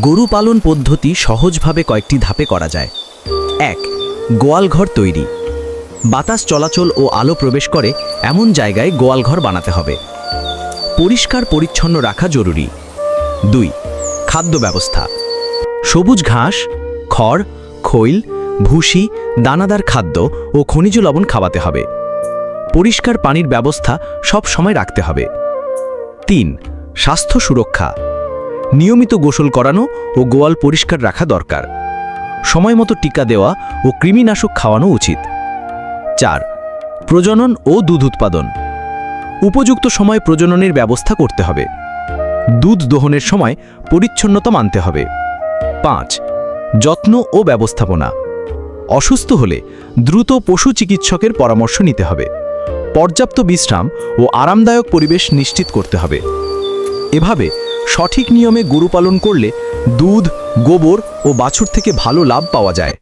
গরু পালন পদ্ধতি সহজভাবে কয়েকটি ধাপে করা যায়। এক গোয়ালঘর তৈরি। বাতাস চলাচল ও আলো প্রবেশ করে, এমন জায়গায় গোয়ালঘর বানাতে হবে। পরিষ্কার পরিচ্ছন্ন রাখা জরুরি। দুই, খাদ্য ব্যবস্থা। সবুজ ঘাস, খড়, খৈল, ভুসি, দানাদার খাদ্য ও খনিজ লবণ খাওয়াতে হবে। পরিষ্কার পানির ব্যবস্থা সব সময় রাখতে হবে। তিন, স্বাস্থ্য সুরক্ষা। নিয়মিত গোসল করানো ও গোয়াল পরিষ্কার রাখা দরকার। সময়মতো টিকা দেওয়া ও কৃমিনাশক খাওয়ানো উচিত। চার, প্রজনন ও দুধ উৎপাদন। উপযুক্ত সময় প্রজননের ব্যবস্থা করতে হবে। দুধ দোহনের সময় পরিচ্ছন্নতা মানতে হবে। পাঁচ, যত্ন ও ব্যবস্থাপনা। অসুস্থ হলে দ্রুত পশু চিকিৎসকের পরামর্শ নিতে হবে। পর্যাপ্ত বিশ্রাম ও আরামদায়ক পরিবেশ নিশ্চিত করতে হবে। এভাবে সঠিক নিয়মে গরু পালন করলে দুধ, গোবর ও বাছুর থেকে ভালো লাভ পাওয়া যায়।